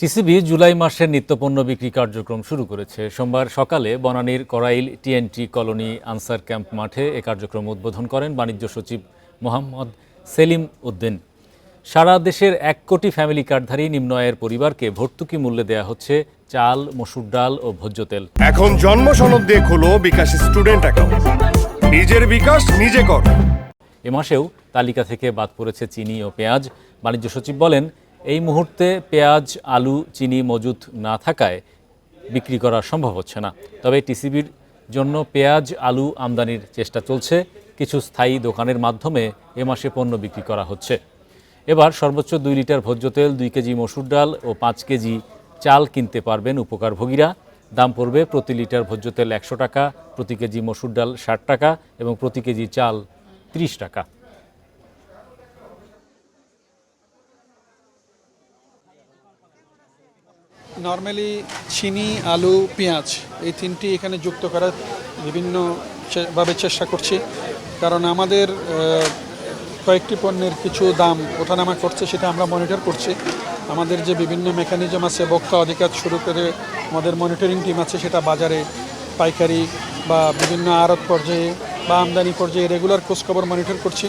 TCB July মাসের নিত্যপণ্য বিক্রি কার্যক্রম শুরু করেছে। সোমবার সকালে বনানীর Korail TNT colony Ansar camp মাঠে এ কার্যক্রম উদ্বোধন করেন বাণিজ্য সচিব মোহাম্মদ সেলিম উদ্দিন। সারা দেশের এক কোটি ফ্যামিলি কার্ডধারী নিম্ন আয়ের পরিবারকে ভর্তুকি মূল্যে দেয়া হচ্ছে চাল মসুর ডাল ও ভোজ্য তেল। এখন জন্ম সনদ দিয়ে খোলো বিকাশ স্টুডেন্ট অ্যাকাউন্ট। নিজের বিকাশ নিজে কর। এ মাসেও তালিকা থেকে বাদ পড়েছে চিনি ও পেঁয়াজ। বাণিজ্য সচিব বলেন এই মুহূর্তে পেঁয়াজ, আলু, চিনি মজুত না থাকায় বিক্রি করা সম্ভব হচ্ছে না। তবে টিসিবির জন্য পেঁয়াজ, আলু আমদানির চেষ্টা চলছে। কিছু স্থায়ী দোকানের মাধ্যমে এ মাসে পণ্য বিক্রি করা হচ্ছে। এবার সর্বোচ্চ দুই লিটার ভোজ্য তেল, দুই কেজি মসুর ডাল ও পাঁচ কেজি চাল কিনতে পারবেন উপকারভোগীরা। দাম পড়বে প্রতি লিটার ভোজ্য তেল একশো টাকা, প্রতি কেজি মসুর ডাল ষাট টাকা এবং প্রতি কেজি চাল ত্রিশ টাকা। নর্মালি চিনি, আলু, পেঁয়াজ, এই তিনটি এখানে যুক্ত করার বিভিন্ন চে- ভাবে চেষ্টা করছি। কারণ আমাদের কয়েকটি পণ্যের কিছু দাম ওঠানামা করছে সেটা আমরা মনিটর করছি। আমাদের যে বিভিন্ন মেকানিজম আছে, বক্তা অধিকার শুরু করে আমাদের মনিটরিং টিম আছে, সেটা বাজারে পাইকারি বা বিভিন্ন আড়ত পর্যায়ে বা আমদানি পর্যায়ে রেগুলার খোঁজখবর মনিটর করছি।